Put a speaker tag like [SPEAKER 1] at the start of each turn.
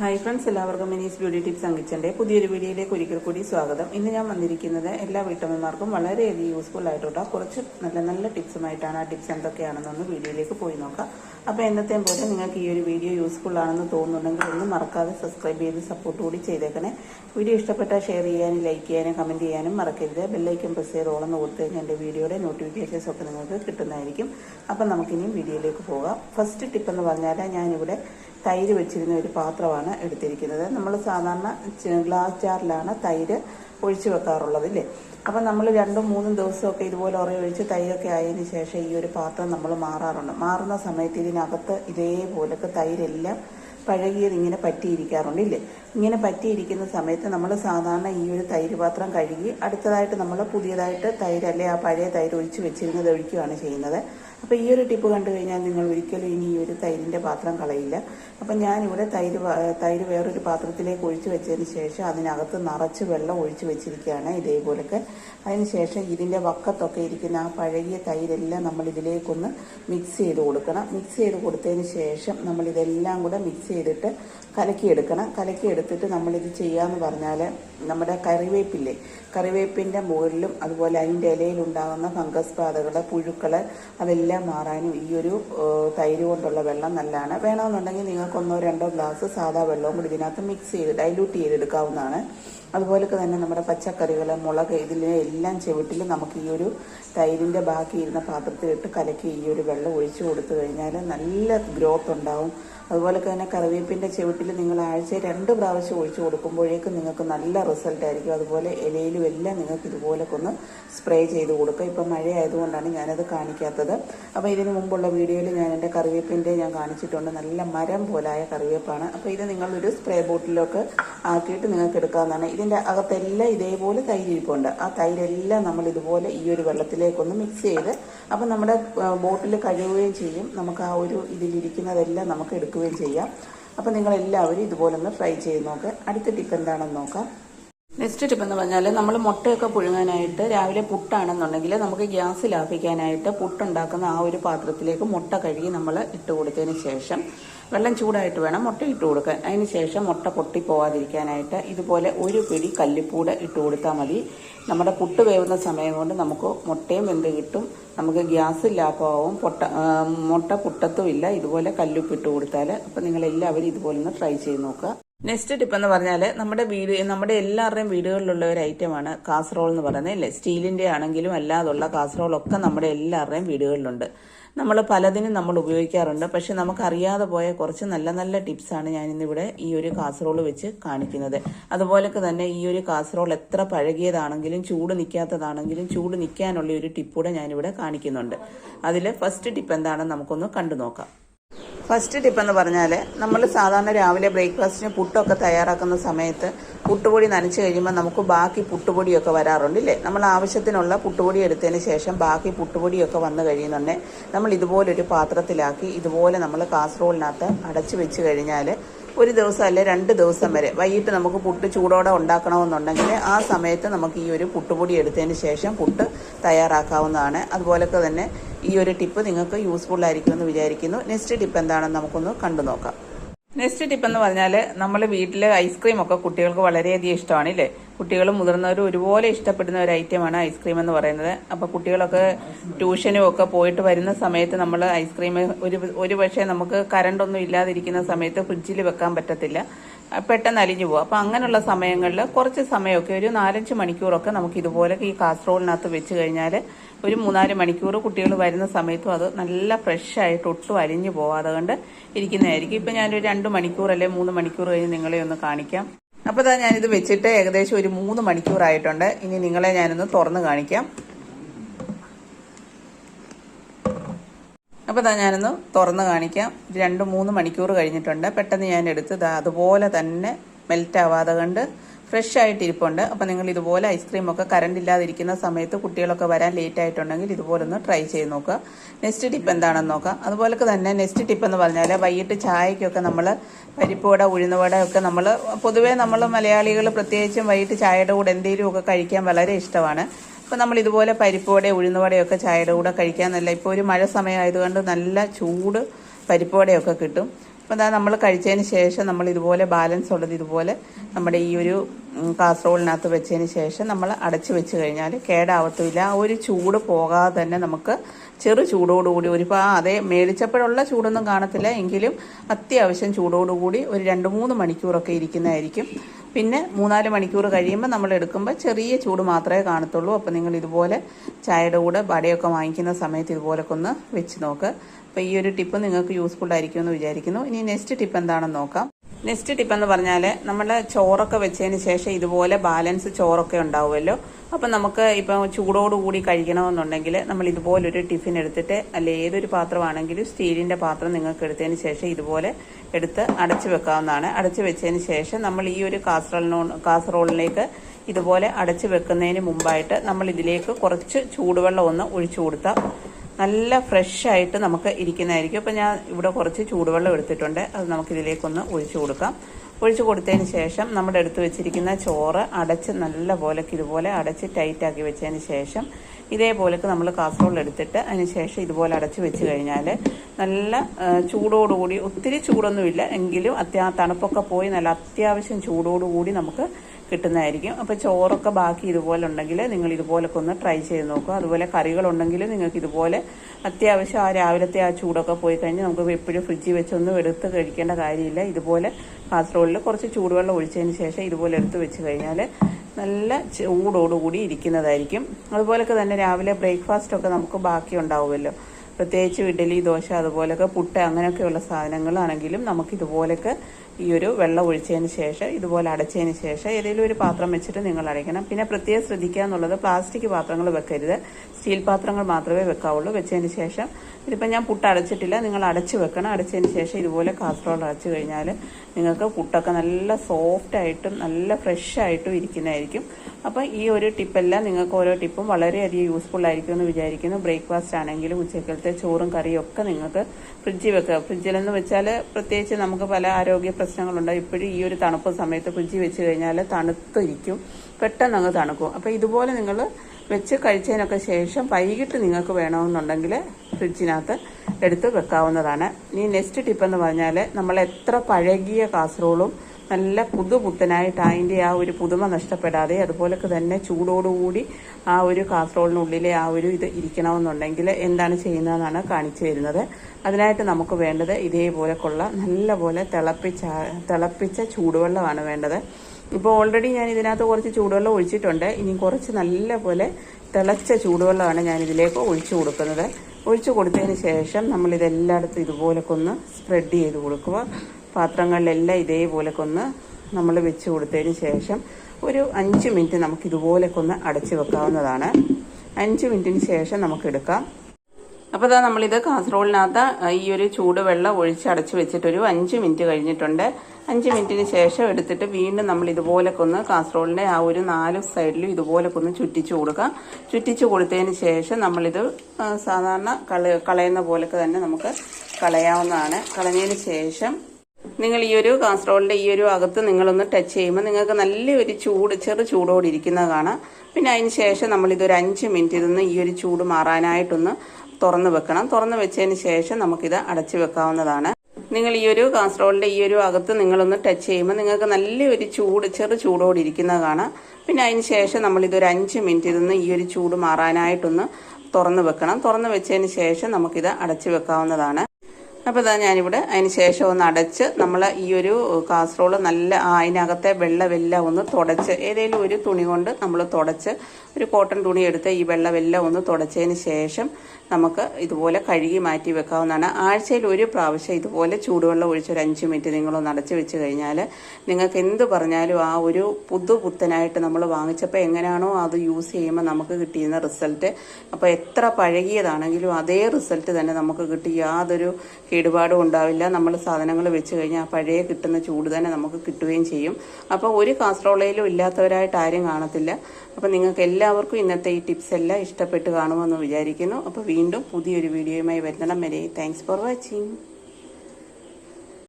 [SPEAKER 1] Hi friends എല്ലാവർക്കും മിനീസ് beauty tips അങ്കിച്ചന്റെ പുതിയൊരു വീഡിയോയിലേക്ക് ഒരിക്കൽ കൂടി സ്വാഗതം. ഇന്ന് ഞാൻ വന്നിരിക്കുന്നത് എല്ലാ വീട്ടമ്മമാർക്കും വളരെയധികം യൂസ്ഫുൾ ആയിട്ടുള്ള കുറച്ച് നല്ല നല്ല ടിപ്സുമായിട്ടാണ് ആ ടിപ്സ് എന്തൊക്കെയാണെന്നൊന്ന് വീഡിയോയിലേക്ക് പോയി നോക്കാം. അപ്പോൾ എന്നത്തെയും പോലെ നിങ്ങൾക്ക് ഈ ഒരു വീഡിയോ യൂസ്ഫുൾ ആണെന്ന് തോന്നുന്നുണ്ടെങ്കിൽ ഒന്ന് മറക്കാതെ സബ്സ്ക്രൈബ് ചെയ്ത് സപ്പോർട്ട് കൂടി ചെയ്തേക്കണേ. വീഡിയോ ഇഷ്ടപ്പെട്ടാൽ ഷെയർ ചെയ്യാനും ലൈക്ക് ചെയ്യാനും കമന്റ് ചെയ്യാനും മറക്കരുത്. ബെല്ലൈക്കൻ പ്രസ് ചെയ്ത് ഓളെന്ന് കൊടുത്തു കഴിഞ്ഞാൽ എന്റെ വീഡിയോയുടെ നോട്ടിഫിക്കേഷൻസ് ഒക്കെ നിങ്ങൾക്ക് കിട്ടുന്നതായിരിക്കും. അപ്പം നമുക്കിനിയും വീഡിയോയിലേക്ക് പോകാം. ഫസ്റ്റ് ടിപ്പ് എന്ന് പറഞ്ഞാൽ ഞാനിവിടെ തൈര് വെച്ചിരുന്ന ഒരു പാത്രമാണ് എടുത്തിരിക്കുന്നത്. നമ്മൾ സാധാരണ ഗ്ലാസ് ജാറിലാണ് തൈര് ഒഴിച്ചു വെക്കാറുള്ളത് ഇല്ലേ? അപ്പം നമ്മൾ രണ്ടും മൂന്നും ദിവസമൊക്കെ ഇതുപോലെ ഉറയൊഴിച്ച് തൈരൊക്കെ ആയതിന് ശേഷം ഈ ഒരു പാത്രം നമ്മൾ മാറാറുണ്ട്. മാറുന്ന സമയത്ത് ഇതിനകത്ത് ഇതേപോലൊക്കെ തൈരെല്ലാം പഴകിയത് ഇങ്ങനെ പറ്റിയിരിക്കാറുണ്ട് ഇല്ലേ? ഇങ്ങനെ പറ്റിയിരിക്കുന്ന സമയത്ത് നമ്മൾ സാധാരണ ഈ ഒരു തൈര് പാത്രം കഴുകി അടുത്തതായിട്ട് നമ്മൾ പുതിയതായിട്ട് തൈര് അല്ലെ ആ പഴയ തൈര് ഒഴിച്ച് വെച്ചിരുന്നത് ഒഴിക്കുകയാണ് ചെയ്യുന്നത്. അപ്പോൾ ഈ ഒരു ടിപ്പ് കണ്ടു കഴിഞ്ഞാൽ നിങ്ങൾ ഒരിക്കലും ഇനി ഈ ഒരു തൈരിന്റെ പാത്രം കളയില്ല. അപ്പം ഞാനിവിടെ തൈര് തൈര് വേറൊരു പാത്രത്തിലേക്ക് ഒഴിച്ച് വെച്ചതിന് ശേഷം അതിനകത്ത് നിറച്ച് വെള്ളം ഒഴിച്ച് വെച്ചിരിക്കുകയാണ് ഇതേപോലൊക്കെ. അതിന് ശേഷം ഇതിന്റെ വക്കത്തൊക്കെ ഇരിക്കുന്ന ആ പഴകിയ തൈരെല്ലാം നമ്മൾ ഇതിലേക്കൊന്ന് മിക്സ് ചെയ്ത് കൊടുക്കണം. മിക്സ് ചെയ്ത് കൊടുത്തതിന് ശേഷം നമ്മൾ ഇതെല്ലാം കൂടെ മിക്സ് ചെയ്തിട്ട് കലക്കിയെടുക്കണം. കലക്കിയെടുത്തിട്ട് നമ്മളിത് ചെയ്യാമെന്ന് പറഞ്ഞാൽ നമ്മുടെ കറിവേപ്പില്ലേ കറിവേപ്പിന്റെ മുകളിലും അതുപോലെ അതിന്റെ ഇലയിലുണ്ടാകുന്ന ഫംഗസ് ബാധകൾ പുഴുക്കൾ അതെല്ലാം മാറാനും ഈ ഒരു തൈര് കൊണ്ടുള്ള വെള്ളം നല്ലതാണ് വേണമെന്നുണ്ടെങ്കിൽ നിങ്ങൾക്ക് ഒന്നോ രണ്ടോ ഗ്ലാസ് സാധാ വെള്ളവും കൂടി ഇതിനകത്ത് മിക്സ് ചെയ്ത് ഡൈല്യൂട്ട് ചെയ്തെടുക്കാവുന്നതാണ്. അതുപോലൊക്കെ തന്നെ നമ്മുടെ പച്ചക്കറികൾ മുളക് ഇതിലെ എല്ലാം ചെവിട്ടിൽ നമുക്ക് ഈ ഒരു തൈരിന്റെ ബാക്കി ഇരുന്ന പാത്രത്തിലിട്ട് കലക്കി ഈ ഒരു വെള്ളം ഒഴിച്ചു കൊടുത്തു കഴിഞ്ഞാൽ നല്ല ഗ്രോത്ത് ഉണ്ടാവും. അതുപോലൊക്കെ തന്നെ കറിവേപ്പിന്റെ ചുവട്ടിൽ നിങ്ങൾ ആഴ്ച രണ്ട് പ്രാവശ്യം ഒഴിച്ചു കൊടുക്കുമ്പോഴേക്കും നിങ്ങൾക്ക് നല്ല റിസൾട്ട് ആയിരിക്കും. അതുപോലെ ഇലയിലും എല്ലാം നിങ്ങൾക്ക് ഇതുപോലൊക്കെ ഒന്ന് സ്പ്രേ ചെയ്ത് കൊടുക്കുക ഇപ്പം മഴ ആയതുകൊണ്ടാണ് ഞാനത് കാണിക്കാത്തത്. അപ്പോൾ ഇതിന് മുമ്പുള്ള വീഡിയോയിൽ ഞാൻ എന്റെ കറിവേപ്പിന്റെ ഞാൻ കാണിച്ചിട്ടുണ്ട്. നല്ല മരം പോലായ കറിവേപ്പാണ്. അപ്പോൾ ഇത് നിങ്ങളൊരു സ്പ്രേ ബോട്ടിലൊക്കെ ആക്കിയിട്ട് നിങ്ങൾക്ക് എടുക്കാവുന്നതാണ്. ഇതിന്റെ അകത്തെല്ലാം ഇതേപോലെ തൈര് ഇരിപ്പുണ്ട്. ആ തൈരെല്ലാം നമ്മൾ ഇതുപോലെ ഈ ഒരു വെള്ളത്തിലേക്കൊന്ന് മിക്സ് ചെയ്ത് അപ്പം നമ്മുടെ ബോട്ടിൽ കഴുകുകയും ചെയ്യും. നമുക്ക് ആ ഒരു ഇതിലിരിക്കുന്നതെല്ലാം നമുക്ക് എടുക്കുകയും ചെയ്യാം. അപ്പോൾ നിങ്ങളെല്ലാവരും ഇതുപോലൊന്ന് ട്രൈ ചെയ്ത് നോക്കുക അടുത്ത ടിപ്പ് എന്താണെന്ന് നോക്കാം. നെക്സ്റ്റ് ടിപ്പ് എന്ന് പറഞ്ഞാൽ നമ്മൾ മുട്ടയൊക്കെ പുഴുങ്ങാനായിട്ട് രാവിലെ പുട്ടാണെന്നുണ്ടെങ്കിൽ നമുക്ക് ഗ്യാസ് ലാഭിക്കാനായിട്ട് പുട്ടുണ്ടാക്കുന്ന ആ ഒരു പാത്രത്തിലേക്ക് മുട്ട കഴുകി നമ്മൾ ഇട്ട് കൊടുത്തതിന് ശേഷം വെള്ളം ചൂടായിട്ട് വേണം മുട്ട ഇട്ട് കൊടുക്കാൻ. അതിന് ശേഷം മുട്ട പൊട്ടി പോവാതിരിക്കാനായിട്ട് ഇതുപോലെ ഒരു പിടി കല്ലിപ്പൂടെ ഇട്ട് കൊടുത്താൽ മതി. നമ്മുടെ പുട്ട് വേവുന്ന സമയം കൊണ്ട് നമുക്ക് മുട്ടയും വെന്ത് കിട്ടും? നമുക്ക് ഗ്യാസ് ലാഭമാവും പൊട്ട മുട്ട പുട്ടത്തും ഇല്ല. ഇതുപോലെ കല്ലുപ്പ് ഇട്ട് കൊടുത്താൽ അപ്പം നിങ്ങളെല്ലാവരും ഇതുപോലെ ഒന്ന് ട്രൈ ചെയ്ത് നോക്കുക. നെക്സ്റ്റ് ടിപ്പ് എന്ന് പറഞ്ഞാൽ നമ്മുടെ വീട് നമ്മുടെ എല്ലാവരുടെയും വീടുകളിലുള്ള ഒരു ഐറ്റമാണ് കാസറോൾ എന്ന് പറയുന്നത് അല്ലേ? സ്റ്റീലിന്റെ ആണെങ്കിലും അല്ലാതുള്ള കാസറോളൊക്കെ നമ്മുടെ എല്ലാവരുടെയും വീടുകളിലുണ്ട്. നമ്മൾ പലതിനും നമ്മൾ ഉപയോഗിക്കാറുണ്ട്. പക്ഷെ നമുക്കറിയാതെ പോയ കുറച്ച് നല്ല നല്ല ടിപ്സാണ് ഞാൻ ഇന്നിവിടെ ഈ ഒരു കാസറോൾ വെച്ച് കാണിക്കുന്നത്. അതുപോലൊക്കെ തന്നെ ഈ ഒരു കാസറോൾ എത്ര പഴകിയതാണെങ്കിലും ചൂട് നിൽക്കാത്തതാണെങ്കിലും ചൂട് നിൽക്കാനുള്ള ഒരു ടിപ്പ് കൂടെ ഞാനിവിടെ കാണിക്കുന്നുണ്ട്. അതിൽ ഫസ്റ്റ് ടിപ്പ് എന്താണെന്ന് നമുക്കൊന്ന് കണ്ടു നോക്കാം ഫസ്റ്റ് ടിപ്പ് എന്ന് പറഞ്ഞാൽ നമ്മൾ സാധാരണ രാവിലെ ബ്രേക്ക്ഫാസ്റ്റിന് പുട്ടൊക്കെ തയ്യാറാക്കുന്ന സമയത്ത് പുട്ടുപൊടി നനച്ച് കഴിയുമ്പോൾ നമുക്ക് ബാക്കി പുട്ടുപൊടിയൊക്കെ വരാറുണ്ട് ഇല്ലേ? നമ്മൾ ആവശ്യത്തിനുള്ള പുട്ടുപൊടി എടുത്തതിന് ശേഷം ബാക്കി പുട്ടുപൊടിയൊക്കെ വന്നു കഴിയുന്നുണ്ടെങ്കിൽ നമ്മൾ ഇതുപോലൊരു പാത്രത്തിലാക്കി ഇതുപോലെ നമ്മൾ കാസറോളിനകത്ത് അടച്ചു വെച്ച് കഴിഞ്ഞാൽ ഒരു ദിവസം അല്ലെ രണ്ട് ദിവസം വരെ വൈകിട്ട് നമുക്ക് പുട്ട് ചൂടോടെ ഉണ്ടാക്കണമെന്നുണ്ടെങ്കിൽ ആ സമയത്ത് നമുക്ക് ഈ ഒരു പുട്ടുപൊടി എടുത്തതിന് ശേഷം പുട്ട് തയ്യാറാക്കാവുന്നതാണ്. അതുപോലൊക്കെ തന്നെ ഈ ഒരു ടിപ്പ് നിങ്ങൾക്ക് യൂസ്ഫുൾ ആയിരിക്കും എന്ന് വിചാരിക്കുന്നു. നെക്സ്റ്റ് ടിപ്പ് എന്താണെന്ന് നമുക്കൊന്ന് കണ്ടു നോക്കാം. നെക്സ്റ്റ് ടിപ്പ് എന്ന് പറഞ്ഞാൽ നമ്മൾ വീട്ടിൽ ഐസ്ക്രീം ഒക്കെ കുട്ടികൾക്ക് വളരെയധികം ഇഷ്ടമാണ് ഇല്ലേ? കുട്ടികളും മുതിർന്നവരും ഒരുപോലെ ഇഷ്ടപ്പെടുന്ന ഒരു ഐറ്റമാണ് ഐസ്ക്രീം എന്ന് പറയുന്നത്. അപ്പോൾ കുട്ടികളൊക്കെ ട്യൂഷനും ഒക്കെ പോയിട്ട് വരുന്ന സമയത്ത് നമ്മൾ ഐസ്ക്രീം ഒരു ഒരു പക്ഷേ നമുക്ക് കറണ്ടൊന്നും ഇല്ലാതിരിക്കുന്ന സമയത്ത് ഫ്രിഡ്ജിൽ വെക്കാൻ പറ്റത്തില്ല. പെട്ടെന്ന് അലിഞ്ഞു പോകും അപ്പോൾ അങ്ങനെയുള്ള സമയങ്ങളിൽ കുറച്ച് സമയമൊക്കെ ഒരു നാലഞ്ച് മണിക്കൂറൊക്കെ നമുക്ക് ഇതുപോലെ ഈ കാസറോളിനകത്ത് വെച്ച് കഴിഞ്ഞാൽ ഒരു മൂന്നാൽ മണിക്കൂർ കുട്ടികൾ വരുന്ന സമയത്തും അത് നല്ല ഫ്രഷ് ആയിട്ട് ഒട്ടും അലിഞ്ഞു പോകാതെ കൊണ്ട് ഇരിക്കുന്നതായിരിക്കും. ഇപ്പം ഞാനൊരു രണ്ട് മണിക്കൂർ അല്ലെങ്കിൽ മൂന്ന് മണിക്കൂർ കഴിഞ്ഞ് നിങ്ങളെ ഒന്ന് കാണിക്കാം. അപ്പോൾ ഇതാ ഞാനിത് വെച്ചിട്ട് ഏകദേശം ഒരു മൂന്ന് മണിക്കൂറായിട്ടുണ്ട്. ഇനി നിങ്ങളെ ഞാനൊന്ന് തുറന്ന് കാണിക്കാം. അപ്പോൾ ഇതാ ഞാനൊന്ന് തുറന്ന് കാണിക്കാം. രണ്ട് മൂന്ന് മണിക്കൂർ കഴിഞ്ഞിട്ടുണ്ട്. പെട്ടെന്ന് ഞാൻ എടുത്ത് അതുപോലെ തന്നെ മെൽറ്റ് ആവാതെ കണ്ട് ഫ്രഷ് ആയിട്ട് ഇരിപ്പുണ്ട് അപ്പോൾ നിങ്ങൾ ഇതുപോലെ ഐസ്ക്രീം ഒക്കെ കറണ്ട് ഇല്ലാതിരിക്കുന്ന സമയത്ത് കുട്ടികളൊക്കെ വരാൻ ലേറ്റ് ആയിട്ടുണ്ടെങ്കിൽ ഇതുപോലെ ഒന്ന് ട്രൈ ചെയ്ത് നോക്കുക. നെക്സ്റ്റ് ടിപ്പ് എന്താണെന്ന് നോക്കാം അതുപോലെ തന്നെ നെക്സ്റ്റ് ടിപ്പ് എന്ന് പറഞ്ഞാൽ വൈകിട്ട് ചായക്കൊക്കെ നമ്മൾ പരിപ്പുവട ഉഴുന്നുവട ഒക്കെ നമ്മൾ പൊതുവേ നമ്മൾ മലയാളികൾ പ്രത്യേകിച്ചും വൈകിട്ട് ചായയുടെ കൂടെ എന്തെങ്കിലുമൊക്കെ കഴിക്കാൻ വളരെ ഇഷ്ടമാണ്. അപ്പോൾ നമ്മൾ ഇതുപോലെ പരിപ്പുവട ഉഴുന്നുവടയൊക്കെ ചായയുടെ കൂടെ കഴിക്കാൻ നല്ല ഇപ്പോൾ ഒരു മഴ സമയമായതുകൊണ്ട് നല്ല ചൂട് പരിപ്പുവടയൊക്കെ കിട്ടും. അപ്പോൾ അതാ നമ്മൾ കഴിച്ചതിന് ശേഷം നമ്മൾ ഇതുപോലെ ബാലൻസ് ഉള്ളത് ഇതുപോലെ നമ്മുടെ ഈ ഒരു കാസറോളിനകത്ത് വെച്ചതിന് ശേഷം നമ്മൾ അടച്ചു വെച്ച് കഴിഞ്ഞാൽ കേടാവത്തുമില്ല. ആ ഒരു ചൂട് പോകാതെ തന്നെ നമുക്ക് ചെറു ചൂടോടുകൂടി ഒരു അതേ മേടിച്ചപ്പോഴുള്ള ചൂടൊന്നും കാണത്തില്ല. എങ്കിലും അത്യാവശ്യം ചൂടോടുകൂടി ഒരു രണ്ട് മൂന്ന് മണിക്കൂറൊക്കെ ഇരിക്കുന്നതായിരിക്കും. പിന്നെ മൂന്നാൽ മണിക്കൂർ കഴിയുമ്പോൾ നമ്മൾ എടുക്കുമ്പോൾ ചെറിയ ചൂട് മാത്രമേ കാണത്തുള്ളൂ. അപ്പോൾ നിങ്ങൾ ഇതുപോലെ ചായയുടെ കൂടെ വടയൊക്കെ വാങ്ങിക്കുന്ന സമയത്ത് ഇതുപോലൊക്കെ ഒന്ന് വെച്ച് നോക്ക്. അപ്പോൾ ഈ ഒരു ടിപ്പ് നിങ്ങൾക്ക് യൂസ്ഫുൾ ആയിരിക്കുമെന്ന് വിചാരിക്കുന്നു. ഇനി നെക്സ്റ്റ് ടിപ്പ് എന്താണെന്ന് നോക്കാം. നെക്സ്റ്റ് ടിപ്പ് എന്ന് പറഞ്ഞാൽ നമ്മുടെ ചോറൊക്കെ വെച്ചതിന് ശേഷം ഇതുപോലെ ബാലൻസ് ചോറൊക്കെ ഉണ്ടാവുമല്ലോ. അപ്പം നമുക്ക് ഇപ്പം ചൂടോടുകൂടി കഴിക്കണമെന്നുണ്ടെങ്കിൽ നമ്മൾ ഇതുപോലൊരു ടിഫിൻ എടുത്തിട്ട് അല്ല ഏതൊരു പാത്രമാണെങ്കിലും സ്റ്റീലിന്റെ പാത്രം നിങ്ങൾക്ക് എടുത്തതിന് ശേഷം ഇതുപോലെ എടുത്ത് അടച്ചു വെക്കാവുന്നതാണ്. അടച്ചു വെച്ചതിന് ശേഷം നമ്മൾ ഈ ഒരു കാസറോളിനോ കാസറോളിലേക്ക് ഇതുപോലെ അടച്ചു വെക്കുന്നതിന് മുമ്പായിട്ട് നമ്മൾ ഇതിലേക്ക് കുറച്ച് ചൂടുവെള്ളം ഒന്ന് ഒഴിച്ചു കൊടുത്താൽ നല്ല ഫ്രഷ് ആയിട്ട് നമുക്ക് ഇരിക്കുന്നതായിരിക്കും. അപ്പം ഞാൻ ഇവിടെ കുറച്ച് ചൂടുവെള്ളം എടുത്തിട്ടുണ്ട്. അത് നമുക്കിതിലേക്കൊന്ന് ഒഴിച്ചു കൊടുക്കാം. ഒഴിച്ചു കൊടുത്തതിന് ശേഷം നമ്മുടെ എടുത്ത് വെച്ചിരിക്കുന്ന ചോറ് അടച്ച് നല്ല പോലെക്ക് ഇതുപോലെ അടച്ച് ടൈറ്റാക്കി വെച്ചതിന് ശേഷം ഇതേപോലെക്ക് നമ്മൾ കാസറോൾ എടുത്തിട്ട് അതിന് ശേഷം ഇതുപോലെ അടച്ച് വെച്ച് കഴിഞ്ഞാൽ നല്ല ചൂടോടുകൂടി ഒത്തിരി ചൂടൊന്നുമില്ല. എങ്കിലും അത്യാ തണുപ്പൊക്കെ പോയി നല്ല അത്യാവശ്യം ചൂടോടുകൂടി നമുക്ക് കിട്ടുന്നതായിരിക്കും. അപ്പോൾ ചോറൊക്കെ ബാക്കി ഇതുപോലെ ഉണ്ടെങ്കിൽ നിങ്ങൾ ഇതുപോലൊക്കെ ഒന്ന് ട്രൈ ചെയ്ത് നോക്കുക. അതുപോലെ കറികളുണ്ടെങ്കിൽ നിങ്ങൾക്ക് ഇതുപോലെ അത്യാവശ്യം ആ രാവിലത്തെ ആ ചൂടൊക്കെ പോയി കഴിഞ്ഞാൽ നമുക്ക് എപ്പോഴും ഫ്രിഡ്ജിൽ വെച്ചൊന്നും എടുത്ത് കഴിക്കേണ്ട കാര്യമില്ല. ഇതുപോലെ കാസറോളിൽ കുറച്ച് ചൂടുവെള്ളം ഒഴിച്ചതിന് ശേഷം ഇതുപോലെ എടുത്ത് വെച്ച് കഴിഞ്ഞാൽ നല്ല ചൂടോടുകൂടി ഇരിക്കുന്നതായിരിക്കും. അതുപോലൊക്കെ തന്നെ രാവിലെ ബ്രേക്ക്ഫാസ്റ്റൊക്കെ നമുക്ക് ബാക്കി ഉണ്ടാവുമല്ലോ. പ്രത്യേകിച്ച് ഇഡലി ദോശ അതുപോലൊക്കെ പുട്ട് അങ്ങനെയൊക്കെയുള്ള സാധനങ്ങളാണെങ്കിലും നമുക്ക് ഇതുപോലൊക്കെ ഈ ഒരു വെള്ളം ഒഴിച്ചതിന് ശേഷം ഇതുപോലെ അടച്ചതിന് ശേഷം ഏതെങ്കിലും ഒരു പാത്രം വെച്ചിട്ട് നിങ്ങൾ അടയ്ക്കണം പിന്നെ പ്രത്യേകം ശ്രദ്ധിക്കുക എന്നുള്ളത് പ്ലാസ്റ്റിക് പാത്രങ്ങൾ വെക്കരുത്. സ്റ്റീൽ പാത്രങ്ങൾ മാത്രമേ വെക്കാവുള്ളൂ. വെച്ചതിന് ശേഷം ഇതിപ്പോൾ ഞാൻ പുട്ട് അടച്ചിട്ടില്ല. നിങ്ങൾ അടച്ച് വെക്കണം. അടച്ചതിന് ശേഷം ഇതുപോലെ കാസറോൾ അടച്ചു കഴിഞ്ഞാൽ നിങ്ങൾക്ക് പുട്ടൊക്കെ നല്ല സോഫ്റ്റ് ആയിട്ടും നല്ല ഫ്രഷ് ആയിട്ടും ഇരിക്കുന്നതായിരിക്കും. അപ്പോൾ ഈ ഒരു ടിപ്പെല്ലാം നിങ്ങൾക്ക് ഓരോ ടിപ്പും വളരെയധികം യൂസ്ഫുൾ ആയിരിക്കും എന്ന് വിചാരിക്കുന്നു. ബ്രേക്ക്ഫാസ്റ്റ് ആണെങ്കിലും ഉച്ചക്കലത്തെ ചോറും കറിയും ഒക്കെ നിങ്ങൾക്ക് ഫ്രിഡ്ജിൽ വെക്കുക. ഫ്രിഡ്ജിലെന്ന് വെച്ചാൽ പ്രത്യേകിച്ച് നമുക്ക് പല ആരോഗ്യ പ്രശ്നങ്ങളുണ്ട്. ഇപ്പോഴും ഈ ഒരു തണുപ്പ് സമയത്ത് ഫ്രിഡ്ജിൽ വെച്ച് കഴിഞ്ഞാൽ തണുത്തിരിക്കും. പെട്ടെന്ന് അങ്ങ് തണുക്കും. അപ്പോൾ ഇതുപോലെ നിങ്ങൾ വെച്ച് കഴിച്ചതിനൊക്കെ ശേഷം വൈകിട്ട് നിങ്ങൾക്ക് വേണമെന്നുണ്ടെങ്കിൽ ഫ്രിഡ്ജിനകത്ത് എടുത്ത് വെക്കാവുന്നതാണ്. ഇനി നെക്സ്റ്റ് ടിപ്പെന്ന് പറഞ്ഞാൽ നമ്മൾ എത്ര പഴകിയ കാസറോളും നല്ല പുതുപുത്തനായിട്ട് അതിന്റെ ആ ഒരു പുതുമ നഷ്ടപ്പെടാതെ അതുപോലൊക്കെ തന്നെ ചൂടോടുകൂടി ആ ഒരു കാസറോളിനുള്ളിലെ ആ ഒരു ഇത് ഇരിക്കണമെന്നുണ്ടെങ്കിൽ എന്താണ് ചെയ്യുന്നതെന്നാണ് കാണിച്ചു തരുന്നത്. അതിനായിട്ട് നമുക്ക് വേണ്ടത് ഇതേപോലെക്കുള്ള നല്ലപോലെ തിളപ്പിച്ച തിളപ്പിച്ച ചൂടുവെള്ളമാണ് വേണ്ടത്. ഇപ്പോൾ ഓൾറെഡി ഞാൻ ഇതിനകത്ത് കുറച്ച് ചൂടുവെള്ളം ഒഴിച്ചിട്ടുണ്ട്. ഇനി കുറച്ച് നല്ല പോലെ തിളച്ച ചൂടുവെള്ളമാണ് ഞാൻ ഇതിലേക്ക് ഒഴിച്ചു കൊടുക്കുന്നത്. ഒഴിച്ചു കൊടുത്തതിന് ശേഷം നമ്മൾ ഇതെല്ലായിടത്തും ഇതുപോലൊക്കെ ഒന്ന് സ്പ്രെഡ് ചെയ്ത് കൊടുക്കുക. പാത്രങ്ങളിലെല്ലാം ഇതേപോലൊക്കെ ഒന്ന് നമ്മൾ വെച്ച് കൊടുത്തതിന് ശേഷം ഒരു അഞ്ച് മിനിറ്റ് നമുക്ക് ഇതുപോലൊക്കെ ഒന്ന് അടച്ചു വെക്കാവുന്നതാണ്. അഞ്ച് മിനിറ്റിന് ശേഷം നമുക്ക് എടുക്കാം. അപ്പോൾ ഇതാ നമ്മളിത് കാസറോളിനകത്ത് ഈ ഒരു ചൂടുവെള്ളം ഒഴിച്ച് അടച്ചു വെച്ചിട്ടൊരു അഞ്ച് മിനിറ്റ് കഴിഞ്ഞിട്ടുണ്ട്. അഞ്ച് മിനിറ്റിന് ശേഷം എടുത്തിട്ട് വീണ്ടും നമ്മൾ ഇതുപോലൊക്കെ ഒന്ന് കാസറോളിന്റെ ആ ഒരു നാല് സൈഡിലും ഇതുപോലൊക്കെ ഒന്ന് ചുറ്റിച്ചു കൊടുക്കാം. ചുറ്റിച്ചു കൊടുത്തതിന് ശേഷം നമ്മളിത് സാധാരണ കള കളയുന്ന പോലൊക്കെ തന്നെ നമുക്ക് കളയാവുന്നതാണ്. കളഞ്ഞതിന് ശേഷം നിങ്ങൾ ഈ ഒരു കാസറോളിന്റെ ഈ ഒരു അകത്ത് നിങ്ങളൊന്ന് ടച്ച് ചെയ്യുമ്പോൾ നിങ്ങൾക്ക് നല്ലൊരു ചൂട് ചെറു ചൂടോടെ ഇരിക്കുന്നത് കാണാം. പിന്നെ അതിന് ശേഷം നമ്മൾ ഇതൊരു അഞ്ച് മിനിറ്റ് ഇതൊന്ന് ഈ ഒരു ചൂട് മാറാനായിട്ടൊന്ന് തുറന്ന് വെക്കണം. തുറന്ന് വെച്ചതിന് ശേഷം നമുക്കിത് അടച്ചു വെക്കാവുന്നതാണ്. നിങ്ങൾ ഈ ഒരു കാസറോളിന്റെ ഈ ഒരു അകത്ത് നിങ്ങളൊന്ന് ടച്ച് ചെയ്യുമ്പോൾ നിങ്ങൾക്ക് നല്ലൊരു ചൂട് ചെറു ചൂടോടെ ഇരിക്കുന്നത് കാണാം. പിന്നെ അതിന് ശേഷം നമ്മൾ ഇതൊരു അഞ്ച് മിനിറ്റ് ഇതൊന്ന് ഈ ഒരു ചൂട് മാറാനായിട്ടൊന്ന് തുറന്ന് വെക്കണം. തുറന്ന് വെച്ചതിന് ശേഷം നമുക്കിത് അടച്ചു വെക്കാവുന്നതാണ്. അപ്പോൾ ഇതാ ഞാനിവിടെ അതിന് ശേഷം ഒന്ന് അടച്ച് നമ്മൾ ഈ ഒരു കാസറോൾ നല്ല അതിനകത്തെ വെള്ളമെല്ലാം ഒന്ന് തുടച്ച് ഏതെങ്കിലും ഒരു തുണി കൊണ്ട് നമ്മൾ തുടച്ച് ഒരു കോട്ടൺ തുണി എടുത്ത് ഈ വെള്ളമെല്ലാം ഒന്ന് തുടച്ചതിന് ശേഷം നമുക്ക് ഇതുപോലെ കഴുകി മാറ്റി വെക്കാവുന്നതാണ്. ആഴ്ചയിൽ ഒരു പ്രാവശ്യം ഇതുപോലെ ചൂടുവെള്ളം ഒഴിച്ച് ഒരു അഞ്ച് മിനിറ്റ് നിങ്ങളൊന്ന് അടച്ച് വെച്ച് കഴിഞ്ഞാൽ നിങ്ങൾക്ക് എന്ത് പറഞ്ഞാലും ആ ഒരു പുതു പുത്തനായിട്ട് നമ്മൾ വാങ്ങിച്ചപ്പോൾ എങ്ങനെയാണോ അത് യൂസ് ചെയ്യുമ്പോൾ നമുക്ക് കിട്ടിയിരുന്ന റിസൾട്ട് അപ്പോൾ എത്ര പഴകിയതാണെങ്കിലും അതേ റിസൾട്ട് തന്നെ നമുക്ക് കിട്ടി. യാതൊരു കേടുപാടും ഉണ്ടാവില്ല നമ്മൾ സാധനങ്ങൾ വെച്ച് കഴിഞ്ഞാൽ പഴയ കിട്ടുന്ന ചൂട് തന്നെ നമുക്ക് കിട്ടുകയും ചെയ്യും. അപ്പോൾ ഒരു കാസറോളയിലും ഇല്ലാത്തവരായിട്ട് ആരും കാണത്തില്ല. അപ്പോൾ നിങ്ങൾക്ക് എല്ലാവർക്കും ഇന്നത്തെ ഈ ടിപ്സ് എല്ലാം ഇഷ്ടപ്പെട്ട് കാണുമെന്ന് വിചാരിക്കുന്നു. അപ്പോൾ വീണ്ടും പുതിയൊരു വീഡിയോയുമായി വരുന്നിടം വരെ താങ്ക്സ് ഫോർ വാച്ചിങ്